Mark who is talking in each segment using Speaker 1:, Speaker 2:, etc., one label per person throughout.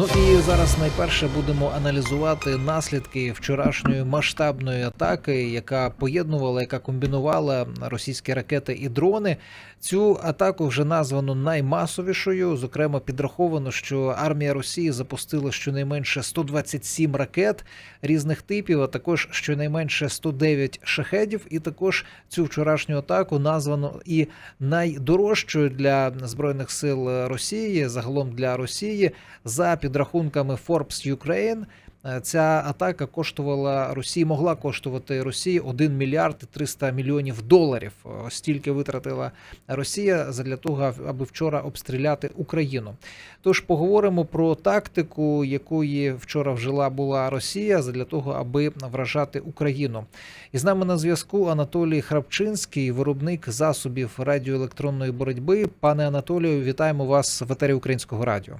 Speaker 1: Ну і зараз найперше будемо аналізувати наслідки вчорашньої масштабної атаки, яка поєднувала, яка комбінувала російські ракети і дрони. Цю атаку вже названо наймасовішою. Зокрема, підраховано, що армія Росії запустила щонайменше 127 ракет різних типів, а також щонайменше 109 шахедів. І також цю вчорашню атаку названо і найдорожчою для збройних сил Росії, загалом для Росії, за підрахунками Forbes Ukraine. е, Ця атака коштувала Росії, могла коштувати Росії 1 мільярд і 300 мільйонів доларів. Ось стільки витратила Росія для того, аби вчора обстріляти Україну. Тож поговоримо про тактику, якої вчора вжила була Росія, для того, аби вражати Україну. І з нами на зв'язку Анатолій Храпчинський, виробник засобів радіоелектронної боротьби. Пане Анатолію, вітаємо вас в етері Українського радіо.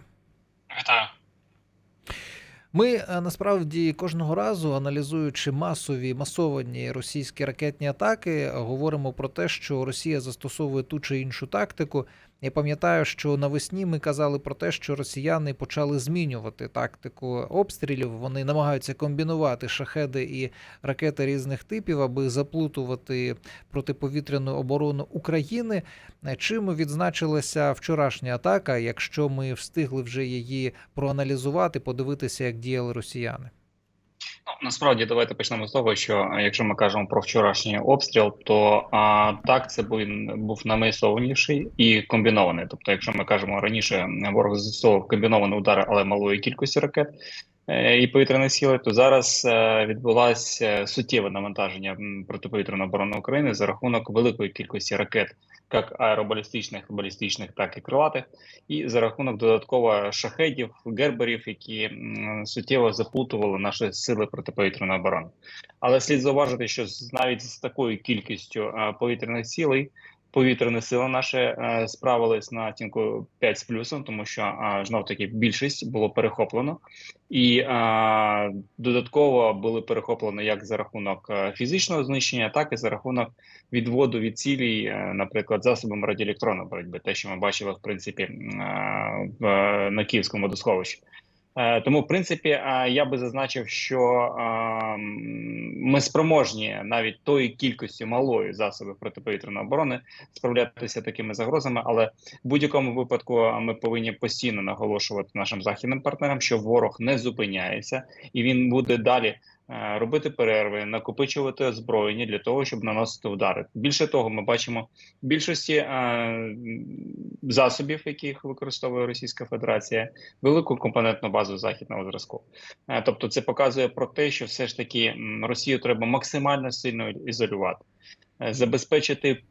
Speaker 1: Ми е, насправді кожного разу, аналізуючи масові масовані російські ракетні атаки, говоримо про те, що Росія застосовує ту чи іншу тактику. Я пам'ятаю, що навесні ми казали про те, що росіяни почали змінювати тактику обстрілів. Вони намагаються комбінувати шахеди і ракети різних типів, аби заплутувати протиповітряну оборону України. Чим відзначилася вчорашня атака, якщо ми встигли вже її проаналізувати, подивитися, як діяли росіяни?
Speaker 2: Ну, насправді давайте почнемо з того, що е, якщо ми кажемо про вчорашній обстріл, то а, так це був, був намисованіший і комбінований. Тобто, якщо ми кажемо раніше, ворог застосовував комбіновані удари, але малої кількості ракет і повітряної сили, то зараз е, відбулося суттєве навантаження протиповітряної оборони України за рахунок великої кількості ракет, як аеробалістичних, балістичних, так і крилатих, і за рахунок додатково шахедів, герберів, які суттєво заплутували наші сили протиповітряної оборони. Але слід зауважити, що навіть з такою кількістю е, повітряних цілей. Повітряні сили наші е, справились на оцінку 5 з плюсом, тому що е, знов таки більшість було перехоплено, і е, додатково були перехоплені як за рахунок фізичного знищення, так і за рахунок відводу від цілей, е, наприклад, засобами радіоелектронної боротьби, те, що ми бачили в принципі в, на Київському водосховищі. Е, Тому, в принципі, е, я би зазначив, що е, ми спроможні навіть тої кількості малої засобів протиповітряної оборони справлятися такими загрозами, але в будь-якому випадку ми повинні постійно наголошувати нашим західним партнерам, що ворог не зупиняється і він буде далі робити перерви, накопичувати озброєння для того, щоб наносити удари. Більше того, ми бачимо більшості е, засобів, яких використовує Російська Федерація, велику компонентну базу західного зразку. Е, Тобто, це показує про те, що все ж таки Росію треба максимально сильно ізолювати. Е, Забезпечити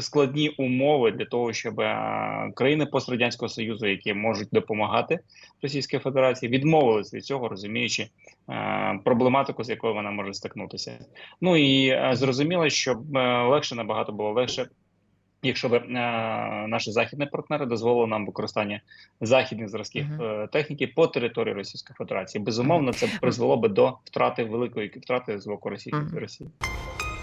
Speaker 2: складні умови для того, щоб е, країни пострадянського союзу, які можуть допомагати Російській Федерації, відмовились від цього, розуміючи е, проблематику, з якою вона може стикнутися. Ну і зрозуміло, що легше набагато було легше Якщо б е, наші західні партнери дозволили нам використання західних зразків
Speaker 1: Мгм.
Speaker 2: е, техніки по території Російської Федерації, безумовно, це призвело би до втрати великої втрати з боку Росії.
Speaker 3: Мгм.
Speaker 2: Росії.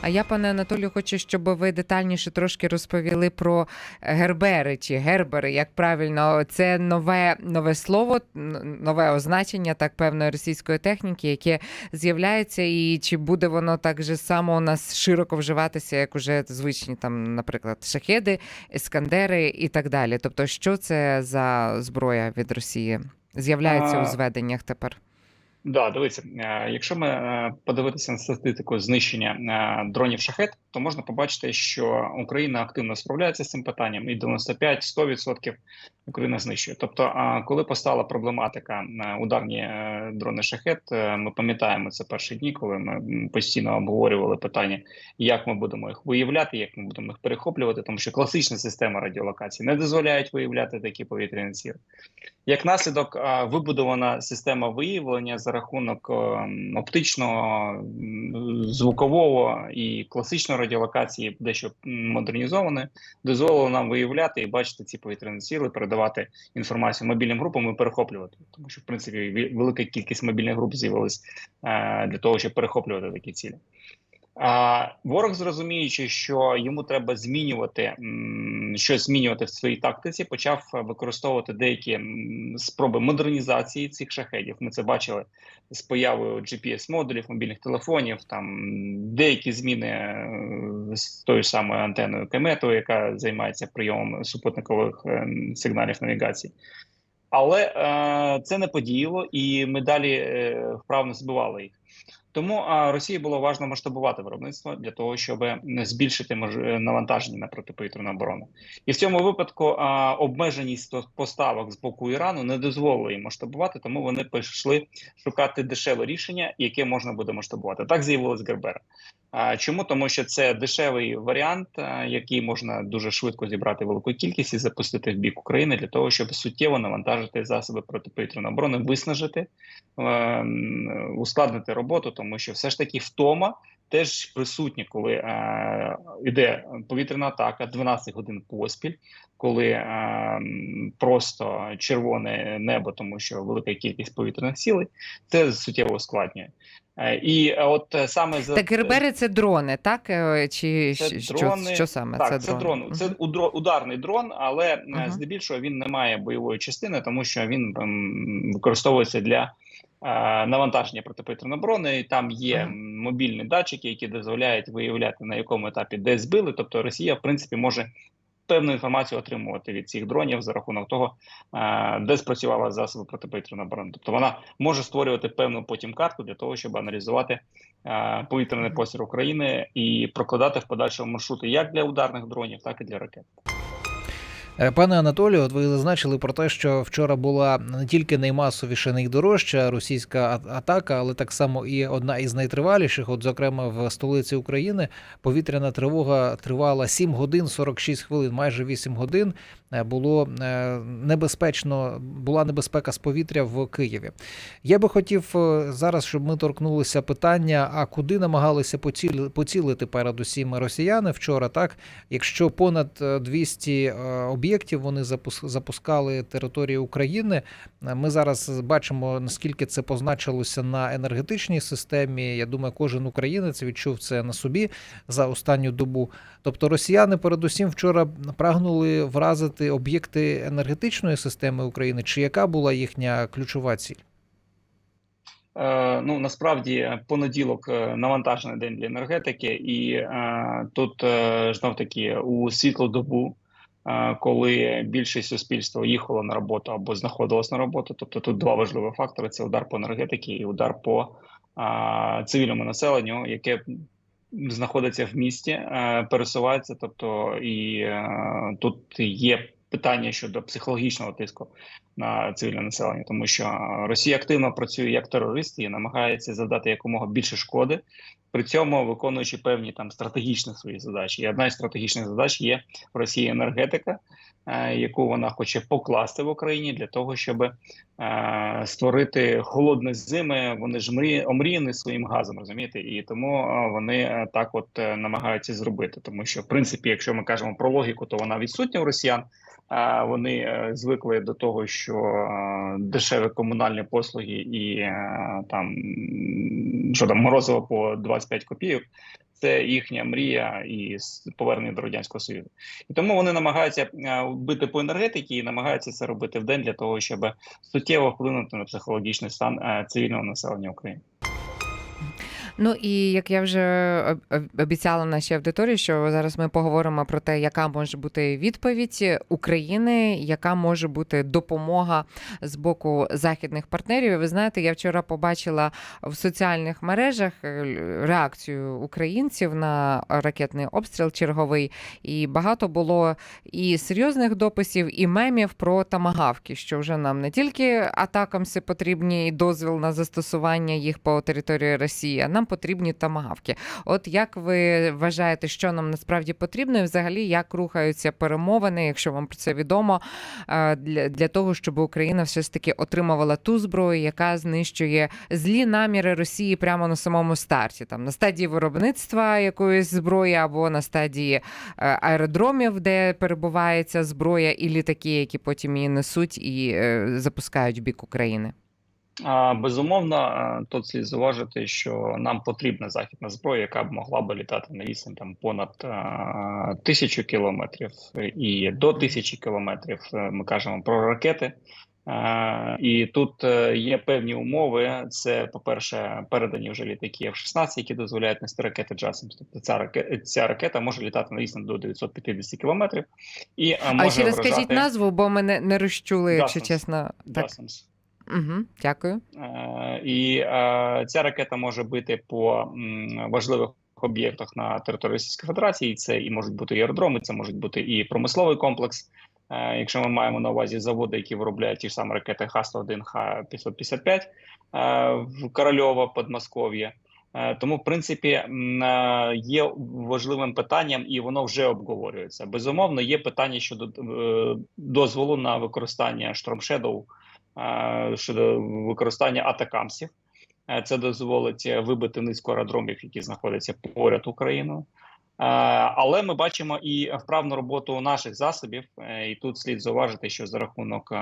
Speaker 3: А я, пане Анатолію, хочу, щоб ви детальніше трошки розповіли про гербери чи гербери, як правильно, це нове нове слово, нове означення так певної російської техніки, яке з'являється, і чи буде воно так же само у нас широко вживатися, як уже звичні там, наприклад, шахеди, ескандери і так далі. Тобто, що це за зброя від Росії? З'являється
Speaker 2: А,
Speaker 3: у зведеннях тепер.
Speaker 2: Да, дивіться, е, якщо ми е, подивитися на статистику знищення е, дронів шахет, то можна побачити, що Україна активно справляється з цим питанням, і 95-100% Україна знищує. Тобто, коли постала проблематика ударні дрони шахет, ми пам'ятаємо це перші дні, коли ми постійно обговорювали питання, як ми будемо їх виявляти, як ми будемо їх перехоплювати, тому що класична система радіолокації не дозволяють виявляти такі повітряні цілі. Як наслідок, вибудована система виявлення за рахунок е, оптичного, звукового і класичної радіолокації, дещо модернізоване, дозволило нам виявляти і бачити ці повітряні ціли, передавати інформацію мобільним групам і перехоплювати. Тому що, в принципі, велика кількість мобільних груп з'явилась е, для того, щоб перехоплювати такі цілі. Ворог, зрозуміючи, що йому треба змінювати щось змінювати в своїй тактиці, почав використовувати деякі спроби модернізації цих шахедів. Ми це бачили з появою GPS-модулів, мобільних телефонів, там деякі зміни е, з тою самою антеною Кемету, яка займається прийомом супутникових е, сигналів навігації. Але е, це не подіяло, і ми далі е, вправно збивали їх. Тому Росії було важливо масштабувати виробництво для того, щоб збільшити мож... навантаження на протиповітряну оборону. І в цьому випадку обмеженість поставок з боку Ірану не дозволила їм масштабувати, тому вони пішли шукати дешеве рішення, яке можна буде масштабувати. Так з'явилась Гербера. Чому? Тому що це дешевий варіант, який можна дуже швидко зібрати велику кількість і запустити в бік України для того, щоб суттєво навантажити засоби протиповітряної оборони, виснажити, е, ускладнити роботу, тому що все ж таки втома теж присутня, коли е, йде повітряна атака 12 годин поспіль, коли е, просто червоне небо, тому що велика кількість повітряних сілей, це суттєво ускладнює. Е, і от е, саме за
Speaker 3: Так гербери це дрони, так? Е, Чи
Speaker 2: Це
Speaker 3: що,
Speaker 2: дрони.
Speaker 3: що саме?
Speaker 2: Так,
Speaker 3: це,
Speaker 2: це дрон.
Speaker 3: Мгм.
Speaker 2: Це ударний дрон, але е,
Speaker 3: Ага.
Speaker 2: здебільшого він не має бойової частини, тому що він ем, використовується для е, навантаження протиповітряної оборони. І там є мобільні датчики, які дозволяють виявляти на якому етапі де збили. Тобто Росія, в принципі, може певну інформацію отримувати від цих дронів за рахунок того, де спрацювала засоби протиповітряної оборони. Тобто вона може створювати певну потім карту для того, щоб аналізувати повітряний простір України і прокладати в подальшому маршрути як для ударних дронів, так і для ракет.
Speaker 1: Е, Пане Анатолію, от ви зазначили про те, що вчора була не тільки наймасовіша, найдорожча російська атака, але так само і одна із найтриваліших. От, зокрема, в столиці України повітряна тривога тривала 7 годин 46 хвилин, майже 8 годин. Е, Було е, небезпечно, була небезпека з повітря в Києві. Я би хотів зараз, щоб ми торкнулися питання: а куди намагалися поціли- поцілити передусім росіяни вчора, так? Якщо понад е, 200 е, об'єктів вони запус- запускали території України, ми зараз бачимо наскільки це позначилося на енергетичній системі. Я думаю, кожен українець відчув це на собі за останню добу. Тобто росіяни, передусім, вчора прагнули вразити об'єкти енергетичної системи України. Чи яка була їхня ключова ціль?
Speaker 2: Е, ну насправді понеділок е, навантажений день для енергетики, і е, тут е, знов таки у світлу добу, коли більшість суспільства їхало на роботу або знаходилось на роботу. Тобто тут два важливі фактори: це удар по енергетиці і удар по цивільному населенню, яке знаходиться в місті, пересувається. Тобто, і тут є питання щодо психологічного тиску на цивільне населення, тому що Росія активно працює як терорист і намагається завдати якомога більше шкоди, при цьому виконуючи певні там стратегічні свої задачі. І одна із стратегічних задач є в Росії енергетика, е, яку вона хоче покласти в Україні для того, щоб е, створити холодні зими. Вони ж мрі... омріяні своїм газом, розумієте, і тому е, вони так от намагаються зробити. Тому що, в принципі, якщо ми кажемо про логіку, то вона відсутня у росіян. Вони звикли до того, що е, дешеві комунальні послуги і е, там що там морозиво по 25 копійок. Це їхня мрія і повернення до радянського союзу, і тому вони намагаються е, бити по енергетиці і намагаються це робити в день для того, щоб суттєво вплинути на психологічний стан цивільного населення України.
Speaker 3: Ну і як я вже об- об- обіцяла нашій аудиторії, що зараз ми поговоримо про те, яка може бути відповідь України, яка може бути допомога з боку західних партнерів. Ви знаєте, я вчора побачила в соціальних мережах е, реакцію українців на ракетний обстріл черговий, і багато було і серйозних дописів, і мемів про тамагавки, що вже нам не тільки атакамси потрібні і дозвіл на застосування їх по території Росії, а нам потрібні тамагавки. От як ви вважаєте, що нам насправді потрібно, і взагалі як рухаються перемовини, якщо вам про це відомо, е, для, для того, щоб Україна все ж таки отримувала ту зброю, яка знищує злі наміри Росії прямо на самому старті, там на стадії виробництва якоїсь зброї або на стадії е, аеродромів, де перебуває ця зброя, і літаки, які потім її несуть і е, запускають в бік України.
Speaker 2: А, Безумовно, тут слід зауважити, що нам потрібна західна зброя, яка б могла б літати на відстань там понад тисячу кілометрів і до тисячі кілометрів. Е, Ми кажемо про ракети. І тут е, є певні умови. Це, по-перше, передані вже літаки F-16, які дозволяють нести ракети JASMS. Тобто ця ракета, ця ракета може літати на відстань до 950 кілометрів. І а, може
Speaker 3: А ще раз скажіть
Speaker 2: вражати
Speaker 3: назву, бо ми не, розчули, якщо
Speaker 2: Jasmine.
Speaker 3: чесно. Так.
Speaker 2: JASMS.
Speaker 3: Угу, дякую.
Speaker 2: Е, І е, ця ракета може бити по важливих об'єктах на території Російської Федерації. Це і можуть бути і аеродроми, це можуть бути і промисловий комплекс. Е, Якщо ми маємо на увазі заводи, які виробляють ті ж самі ракети Х-101, Х-555 е, в Корольово, Подмосков'я. Тому, в принципі, є важливим питанням, і воно вже обговорюється. Безумовно, є питання щодо дозволу на використання Storm Shadow щодо використання атакамсів. Е, Це дозволить е, вибити низку аеродромів, які знаходяться поряд Україною. Е, Але ми бачимо і вправну роботу наших засобів, і тут слід зауважити, що за рахунок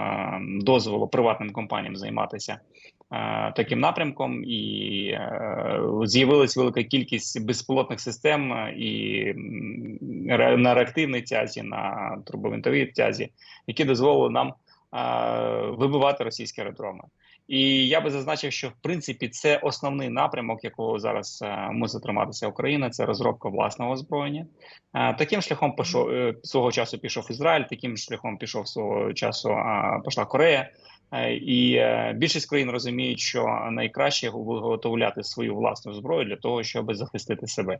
Speaker 2: дозволу приватним компаніям займатися таким напрямком, і з'явилась велика кількість безпілотних систем і на реактивній тязі, на турбовинтовій тязі, які дозволили нам вибивати російські аеродроми. І я би зазначив, що в принципі це основний напрямок, якого зараз е, мусить триматися Україна. Це розробка власного озброєння. Е, Таким шляхом пішов е, свого часу пішов Ізраїль, таким шляхом пішов свого часу пішла Корея. Е, І е, більшість країн розуміють, що найкраще виготовляти свою власну зброю для того, щоб захистити себе.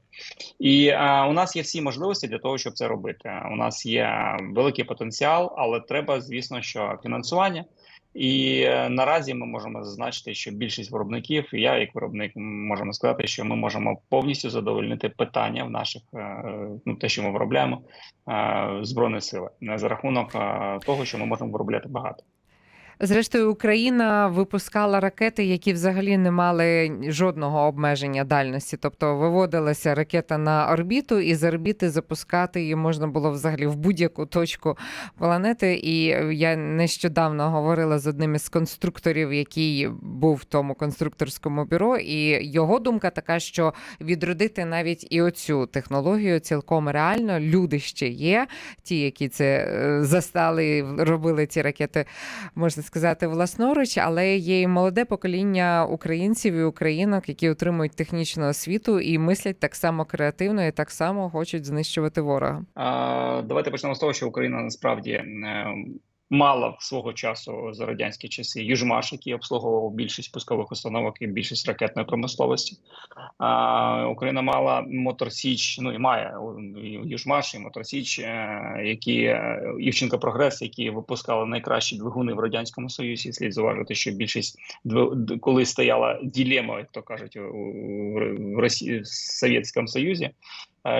Speaker 2: І е, у нас є всі можливості для того, щоб це робити. У нас є великий потенціал, але треба, звісно, що фінансування. І наразі ми можемо зазначити, що більшість виробників, і я як виробник можемо сказати, що ми можемо повністю задовольнити питання в наших ну те, що ми виробляємо збройної сили, за рахунок того, що ми можемо виробляти багато.
Speaker 3: Зрештою, Україна випускала ракети, які взагалі не мали жодного обмеження дальності. Тобто виводилася ракета на орбіту, і з орбіти запускати її можна було взагалі в будь-яку точку планети. І я нещодавно говорила з одним із конструкторів, який був в тому конструкторському бюро, і його думка така, що відродити навіть і оцю технологію цілком реально. Люди ще є, ті, які це е, застали, робили ці ракети можна сказати, власноруч, але є і молоде покоління українців і українок, які отримують технічну освіту і мислять так само креативно і так само хочуть знищувати ворога.
Speaker 2: А, Давайте почнемо з того, що Україна насправді е, мала свого часу за радянські часи Южмаш, який обслуговував більшість пускових установок і більшість ракетної промисловості. А, Україна мала Моторсіч, ну і має і Южмаш, і Моторсіч, е, які е, Івченко Прогрес, які випускали найкращі двигуни в радянському союзі. Слід зауважити, що більшість коли стояла ділема, як то кажуть, у- Росії в Совєтському Союзі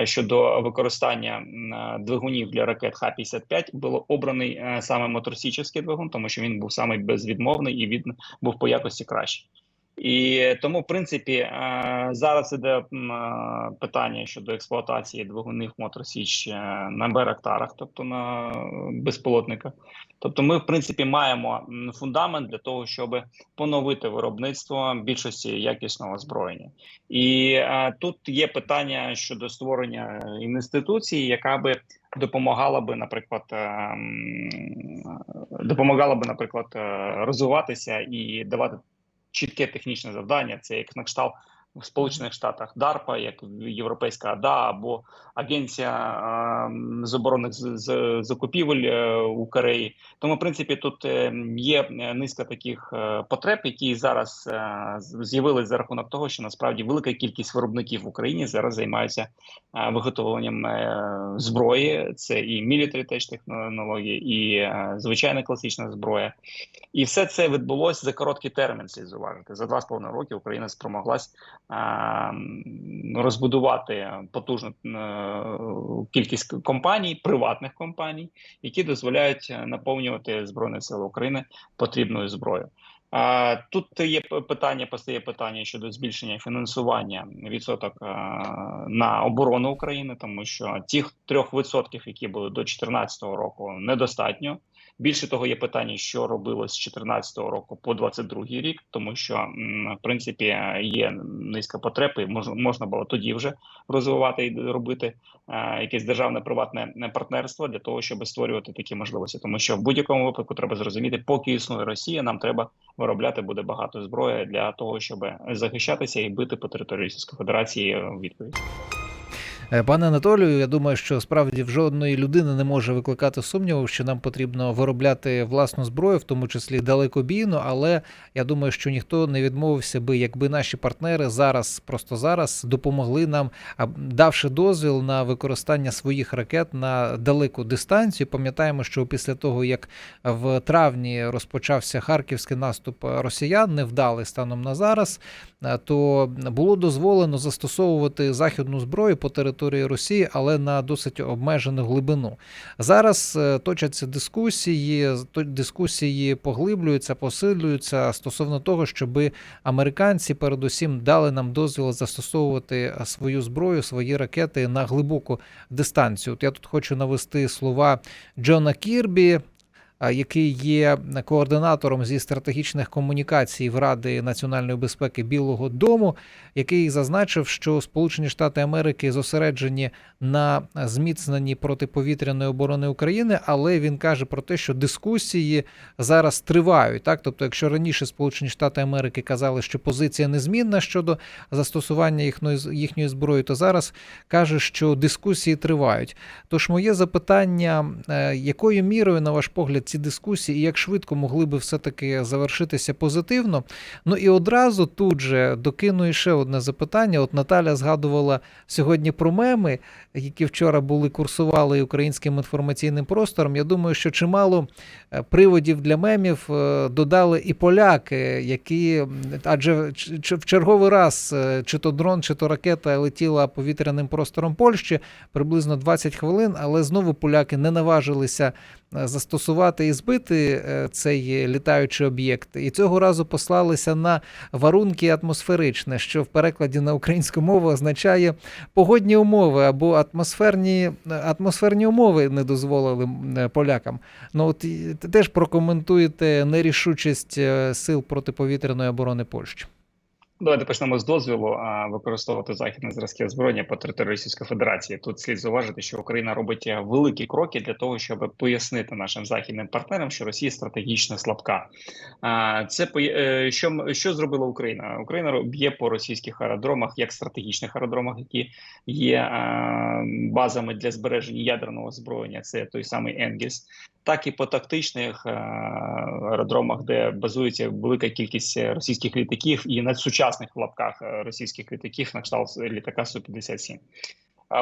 Speaker 2: щодо використання е, двигунів для ракет Х-55 було обраний е, саме моторсічівський двигун, тому що він був саме безвідмовний і він був по якості кращий. І тому, в принципі, е, зараз іде е, питання щодо експлуатації двигунів Моторсіч е, на Беректарах, тобто на безпілотниках. Тобто, ми, в принципі, маємо фундамент для того, щоб поновити виробництво більшості якісного озброєння. І тут є питання щодо створення інституції, яка би допомагала би, наприклад, допомагала би, наприклад, розвиватися і давати чітке технічне завдання. Це як на кшталт в Сполучених Штатах DARPA, як Європейська АДА або Агенція е, з оборонних закупівель е, у Кореї. Тому, в принципі, тут е, є е, низка таких е, потреб, які зараз з'явились за рахунок того, що насправді велика кількість виробників в Україні зараз займаються виготовленням зброї. Це і теж технології, і звичайна класична зброя. І все це відбулося за короткий термін. Слід зауважити. За два з половиною роки Україна спромоглась розбудувати потужну е, кількість компаній, приватних компаній, які дозволяють е, наповнювати збройні сили України потрібною зброєю. Тут є питання, постає питання щодо збільшення фінансування відсоток е, на оборону України, тому що тих трьох відсотків, які були до 2014 року, недостатньо Більше того, є питання, що робилось з 2014 року по 2022 рік, тому що в принципі є низка потреб, і мож, можна було тоді вже розвивати і робити е, якесь державне приватне е, партнерство для того, щоб створювати такі можливості. Тому що в будь-якому випадку треба зрозуміти, поки існує Росія, нам треба виробляти буде багато зброї для того, щоб захищатися і бити по території Російської Федерації е, відповідь.
Speaker 1: Е, Пане Анатолію, я думаю, що справді в жодної людини не може викликати сумніву, що нам потрібно виробляти власну зброю, в тому числі далекобійну. Але я думаю, що ніхто не відмовився би, якби наші партнери зараз, просто зараз, допомогли нам, давши дозвіл на використання своїх ракет на далеку дистанцію. Пам'ятаємо, що після того, як в травні розпочався харківський наступ росіян, невдалий станом на зараз, е, то було дозволено застосовувати західну зброю по території Росії, але на досить обмежену глибину. Зараз е, точаться дискусії, дискусії поглиблюються, посилюються стосовно того, щоб американці передусім дали нам дозвіл застосовувати свою зброю, свої ракети на глибоку дистанцію. От я тут хочу навести слова Джона Кірбі. Який є координатором зі стратегічних комунікацій в Ради національної безпеки Білого Дому, який зазначив, що Сполучені Штати Америки зосереджені на зміцненні протиповітряної оборони України, але він каже про те, що дискусії зараз тривають. Так, тобто, якщо раніше Сполучені Штати Америки казали, що позиція незмінна щодо застосування їхньої їхньої зброї, то зараз каже, що дискусії тривають. Тож моє запитання, е, якою мірою, на ваш погляд, ці дискусії і як швидко могли би все-таки завершитися позитивно? Ну і одразу тут же докину ще одне запитання. От Наталя згадувала сьогодні про меми, які вчора були курсували українським інформаційним простором. Я думаю, що чимало е, приводів для мемів е, додали і поляки, які адже в черговий раз е, чи то дрон, чи то ракета летіла повітряним простором Польщі приблизно 20 хвилин, але знову поляки не наважилися е, застосувати і збити е, цей літаючий об'єкт. І цього разу послалися на варунки атмосферичне, що в перекладі на українську мову означає погодні умови або атмосферні, атмосферні умови не дозволили е, полякам. Ну от теж прокоментуєте нерішучість е, сил протиповітряної оборони Польщі.
Speaker 2: Давайте почнемо з дозволу використовувати західні зразки озброєння по території Російської Федерації. Тут слід зауважити, що Україна робить е, великі кроки для того, щоб пояснити нашим західним партнерам, що Росія стратегічно слабка. Це е, що що зробила Україна? Україна б'є по російських аеродромах, як стратегічних аеродромах, які є базами для збереження ядерного озброєння. Це той самий Енгельс, так і по тактичних аеродромах, де базується велика кількість російських літаків і надсучасних в лапках е, російських літаків на кшталт літака Су-57.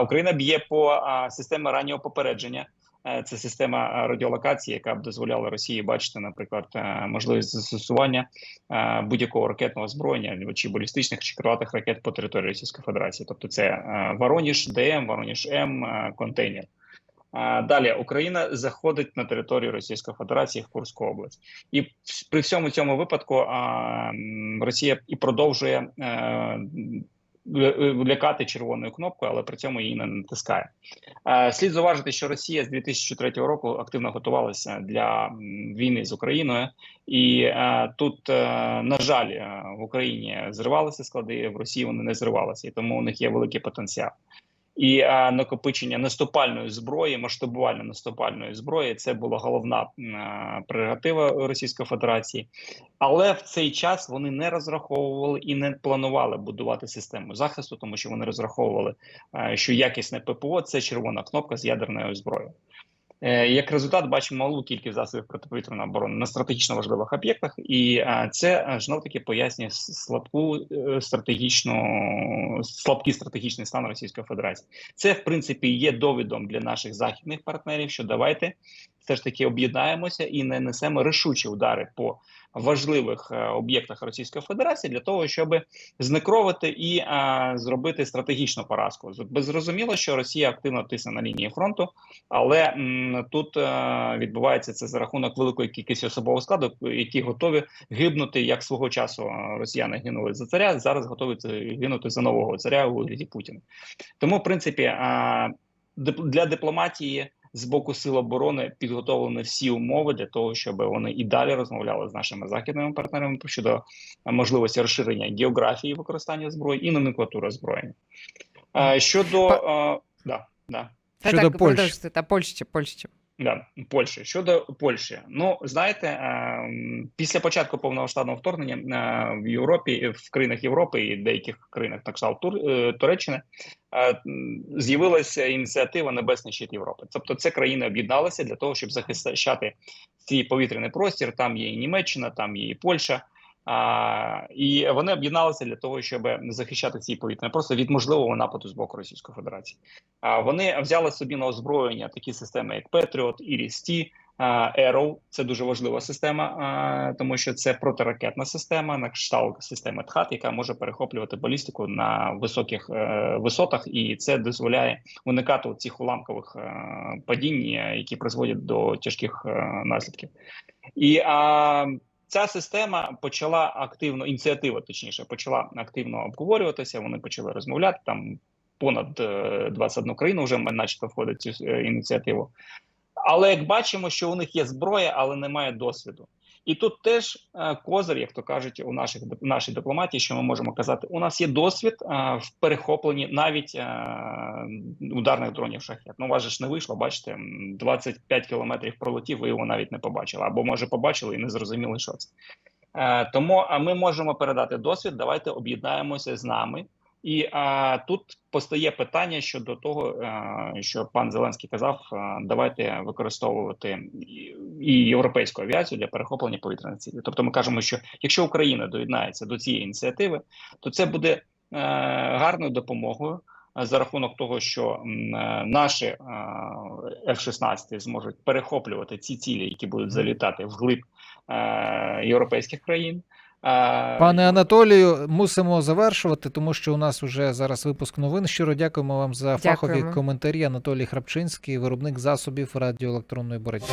Speaker 2: Україна б'є по системі раннього попередження. Е, Це система радіолокації, яка б дозволяла Росії бачити, наприклад, е, можливість застосування е, будь-якого ракетного озброєння чи балістичних чи крилатих ракет по території Російської Федерації. Тобто, це е, Вороніж ДМ, Вороніж М, е, контейнер. Далі Україна заходить на територію Російської Федерації в Курську область, і при всьому цьому випадку Росія і продовжує е, лякати червоною кнопкою, але при цьому її не натискає. Слід зауважити, що Росія з 2003 року активно готувалася для війни з Україною, і е, тут, е, на жаль, е, в Україні зривалися склади, в Росії вони не зривалися, і тому у них є великий потенціал. І а, накопичення наступальної зброї, масштабування наступальної зброї це була головна а, прерогатива Російської Федерації. Але в цей час вони не розраховували і не планували будувати систему захисту, тому що вони розраховували, а, що якісне ППО це червона кнопка з ядерною зброєю. Е, Як результат, бачимо малу кількість засобів протиповітряної оборони на стратегічно важливих об'єктах, і це знов таки пояснює слабку е, стратегічну слабкий стратегічний стан Російської Федерації. Це в принципі є довідом для наших західних партнерів, що давайте все ж таки об'єднаємося і не несемо рішучі удари по важливих е, об'єктах Російської Федерації для того, щоб знекровити і е, зробити стратегічну поразку. Зрозуміло, що Росія активно тисне на лінії фронту, але м, тут е, відбувається це за рахунок великої кількості особового складу, які готові гибнути, як свого часу е, росіяни гинули за царя. Зараз готові гинути за нового царя у вигляді Путіна. Тому, в принципі, е, для дипломатії з боку сил оборони підготовлені всі умови для того, щоб вони і далі розмовляли з нашими західними партнерами щодо можливості розширення географії використання зброї і номенклатури озброєння. Е, Щодо е, да, да.
Speaker 1: Щодо
Speaker 3: так,
Speaker 1: Польщі.
Speaker 3: Та Польщі, Польщі.
Speaker 2: Да, Польщі. Щодо Польщі, ну знаєте, після початку повномасштабного вторгнення е, в Європі, в країнах Європи і деяких країнах, так само е, Туреччини, з'явилася ініціатива Небесний щит Європи. Тобто, це країни об'єдналися для того, щоб захищати свій повітряний простір. Там є і Німеччина, там є і Польща. А, і вони об'єдналися для того, щоб захищати свій повітряний простір від можливого нападу з боку Російської Федерації. А вони взяли собі на озброєння такі системи, як Iris-T, а, Arrow. Це дуже важлива система, тому що це протиракетна система на кшталт системи ТХАТ, яка може перехоплювати балістику на високих е, висотах, і це дозволяє уникати цих уламкових е, падінь, які призводять до тяжких е, наслідків. І а, Ця система почала активно, ініціатива точніше, почала активно обговорюватися. Вони почали розмовляти там. Понад е, 21 країну вже начебто входить цю е, ініціативу. Але як бачимо, що у них є зброя, але немає досвіду. І тут теж е, козир, як то кажуть, у наших в нашій дипломатії, що ми можемо казати, у нас є досвід е, в перехопленні навіть е, ударних дронів шахет. Ну, у вас ж не вийшло, бачите, 25 кілометрів пролетів, ви його навіть не побачили, або може побачили і не зрозуміли, що це. Тому ми можемо передати досвід. Давайте об'єднаємося з нами. І а, тут постає питання щодо того, а, що пан Зеленський казав: а, давайте використовувати і, і європейську авіацію для перехоплення повітряних цілей. Тобто, ми кажемо, що якщо Україна доєднається до цієї ініціативи, то це буде е, гарною допомогою. е, За рахунок того, що е, наші е, F-16 зможуть перехоплювати ці цілі, які будуть залітати вглиб е, європейських країн, Е,
Speaker 1: Пане Анатолію, мусимо завершувати, тому що у нас вже зараз випуск новин. Щиро дякуємо вам за фахові коментарі. Анатолій Храпчинський, виробник засобів радіоелектронної боротьби.